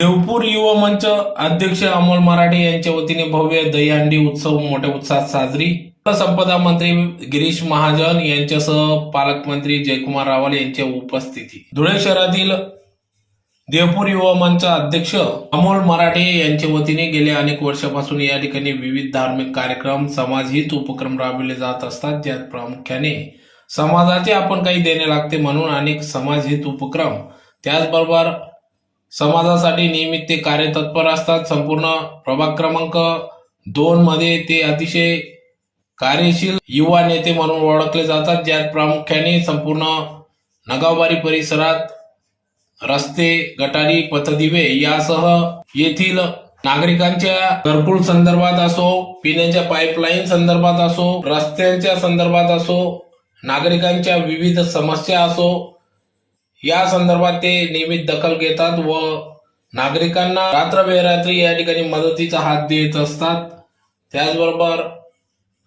देवपूर युवा मंच अध्यक्ष अमोल मराठे यांच्या वतीने भव्य दहीहंडी उत्सव मोठ्या उत्साहात साजरी. संपदा मंत्री गिरीश महाजन यांच्यासह पालकमंत्री जयकुमार रावल यांच्या उपस्थिती. धुळे शहरातील देवपूर युवा मंच अध्यक्ष अमोल मराठे यांच्या वतीने गेल्या अनेक वर्षापासून या ठिकाणी विविध धार्मिक कार्यक्रम समाजहित उपक्रम राबविले जात असतात. ज्यात प्रामुख्याने समाजाचे आपण काही देणे लागते म्हणून अनेक समाजहित उपक्रम त्याचबरोबर समाजासाठी नियमित ते कार्यतत्पर असतात. संपूर्ण प्रभाग क्रमांक दोन मध्ये ते अतिशय कार्यशील युवा नेते म्हणून ओळखले जातात. ज्यात प्रामुख्याने संपूर्ण नगावबारी परिसरात रस्ते गटारी पथदिवे यासह येथील नागरिकांच्या घरकुल संदर्भात असो पिण्याच्या पाईपलाईन संदर्भात असो रस्त्यांच्या संदर्भात असो नागरिकांच्या विविध समस्या असो या संदर्भात ते नियमित दखल घेतात व नागरिकांना रात्र बेरात्री या ठिकाणी मदतीचा हात देत असतात. त्याचबरोबर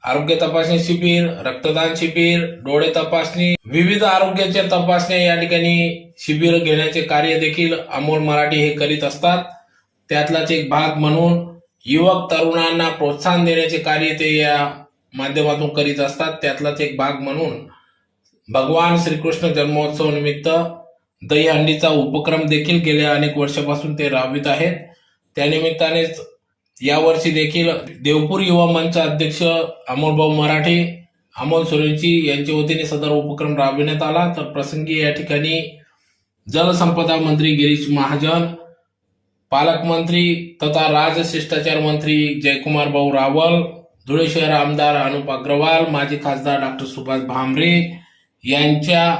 आरोग्य तपासणी शिबिर रक्तदान शिबिर डोळे तपासणी विविध आरोग्याच्या तपासण्या या ठिकाणी शिबिर घेण्याचे कार्य देखील अमोल मराठी हे करीत असतात. त्यातलाच एक भाग म्हणून युवक तरुणांना प्रोत्साहन देण्याचे कार्य ते या माध्यमातून करीत असतात. त्यातलाच एक भाग म्हणून भगवान श्रीकृष्ण जन्मोत्सव निमित्त दहीहंडीचा उपक्रम देखील गेल्या अनेक वर्षापासून ते राबवित आहेत. त्यानिमित्तानेच यावर्षी देखील देवपूर युवा मंच अध्यक्ष अमोलभाऊ मराठे अमोल सुरेंची यांच्या वतीने सदर उपक्रम राबविण्यात आला. तर प्रसंगी या ठिकाणी जलसंपदा मंत्री गिरीश महाजन पालकमंत्री तथा राजशिष्टाचार मंत्री जयकुमार भाऊ रावल धुळे शहर आमदार अनुप अग्रवाल माजी खासदार डॉक्टर सुभाष भामरे यांच्या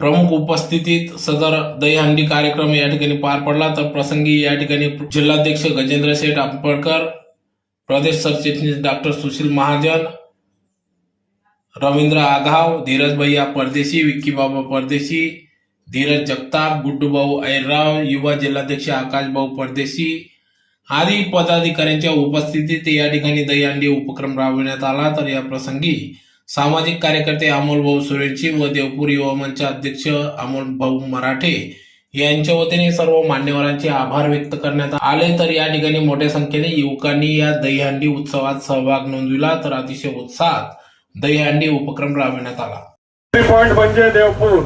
प्रमुख उपस्थितीत सदर दहीहंडी कार्यक्रम या ठिकाणी पार पडला. तर प्रसंगी या ठिकाणी जिल्हाध्यक्ष गजेंद्र शेठ आंबेडकर प्रदेश सरचिटणीस डॉक्टर सुशील महाजन रवींद्र आघाव धीरज भैया परदेशी विक्की बाबा परदेशी धीरज जगताप गुड्डूभाऊ ऐरराव युवा जिल्हाध्यक्ष आकाशभाऊ परदेशी आदी पदाधिकाऱ्यांच्या उपस्थितीत या ठिकाणी दहीहंडी उपक्रम राबविण्यात आला. तर या प्रसंगी सामाजिक कार्यकर्ते अमोल भाऊ सुरेंची व देवपूर युवा मंच अध्यक्ष अमोल भाऊ मराठे यांच्या वतीने सर्व मान्यवरांचे आभार व्यक्त करण्यात आले. तर या ठिकाणी मोठ्या संख्येने युवकांनी या दहीहंडी उत्सवात सहभाग नोंदविला. तर अतिशय उत्साहात दहीहंडी उपक्रम राबविण्यात आला. पॉइंट म्हणजे देवपूर.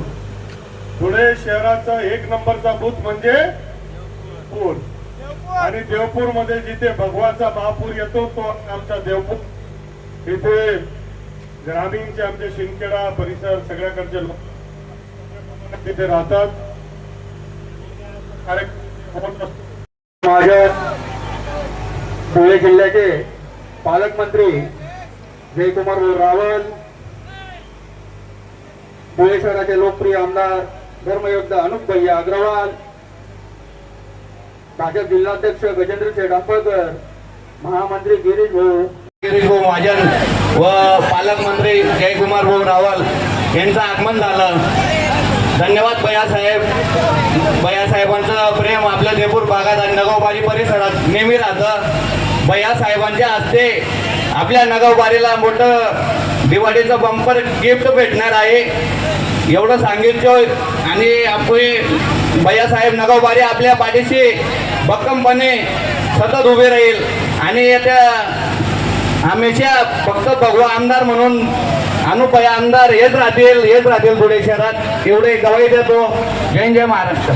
पुणे शहराचा एक नंबरचा बूथ म्हणजे पूर आणि देवपूरमध्ये जिथे भगवाचा महापूर येतो तो आमचा देवपूर. इथे ग्रामीणचे आमचे शिंदखेडा परिसर सगळ्याकडचे लोक तिथे राहतात. माझ्या धुळे जिल्ह्याचे पालकमंत्री जयकुमार रावल धुळे शहराचे लोकप्रिय आमदार धर्मयोद्धा अनुप भैया अग्रवाल भाजप जिल्हाध्यक्ष गजेंद्र शेठ आंबेडकर महामंत्री गिरीश भाऊ गिरीश भाऊ महाजन व पालकमंत्री जयकुमार भाऊ रावल यांचं आगमन झालं. धन्यवाद बयासाहेब बयासाहेबांचं प्रेम आपल्या जयपूर भागात आणि नगावबारी परिसरात नेहमी राहतं. बयासाहेबांच्या हस्ते आपल्या नगावबारीला मोठं दिवाळीचं बंपर गिफ्ट भेटणार आहे. एवढं सांगितलं आणि आपले बयासाहेब नगावबारी आपल्या पाठीशी भक्कमपणे सतत उभे राहील. आणि येत्या हमेशा फक्त भगवा आमदार म्हणून अनुपया आमदार येत राहतील येत राहतील धुळे शहरात. एवढे गवाई देतो. जय जय महाराष्ट्र.